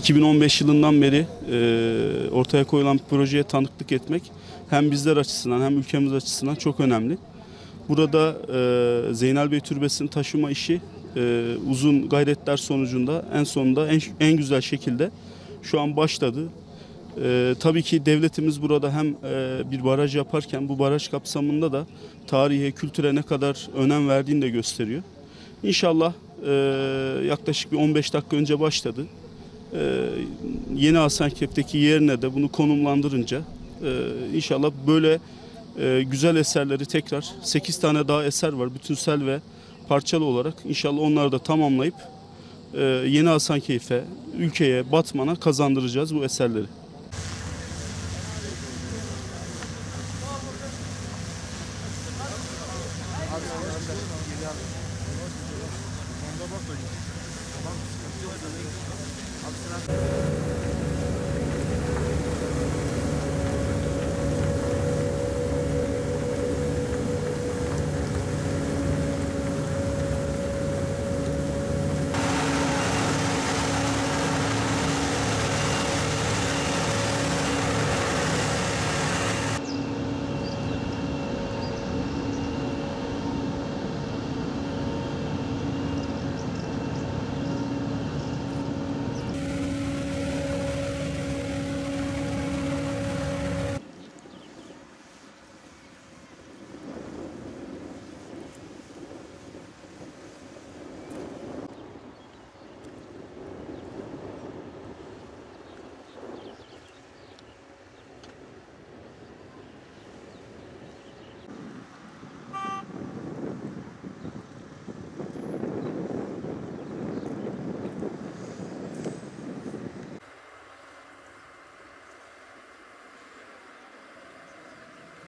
2015 yılından beri e, ortaya koyulan projeye tanıklık etmek hem bizler açısından hem ülkemiz açısından çok önemli. Burada e, Zeynel Bey Türbesi'ni taşıma işi e, uzun gayretler sonucunda en sonunda en, en güzel şekilde şu an başladı. E, tabii ki devletimiz burada hem e, bir baraj yaparken bu baraj kapsamında da tarihe, kültüre ne kadar önem verdiğini de gösteriyor. İnşallah e, yaklaşık bir 15 dakika önce başladı. E, yeni Hasankeyf'teki yerine de bunu konumlandırınca e, inşallah böyle e, güzel eserleri tekrar 8 tane daha eser var bütünsel ve parçalı olarak inşallah onları da tamamlayıp e, yeni Hasankeyf'e, ülkeye, Batman'a kazandıracağız bu eserleri. Amsterdam.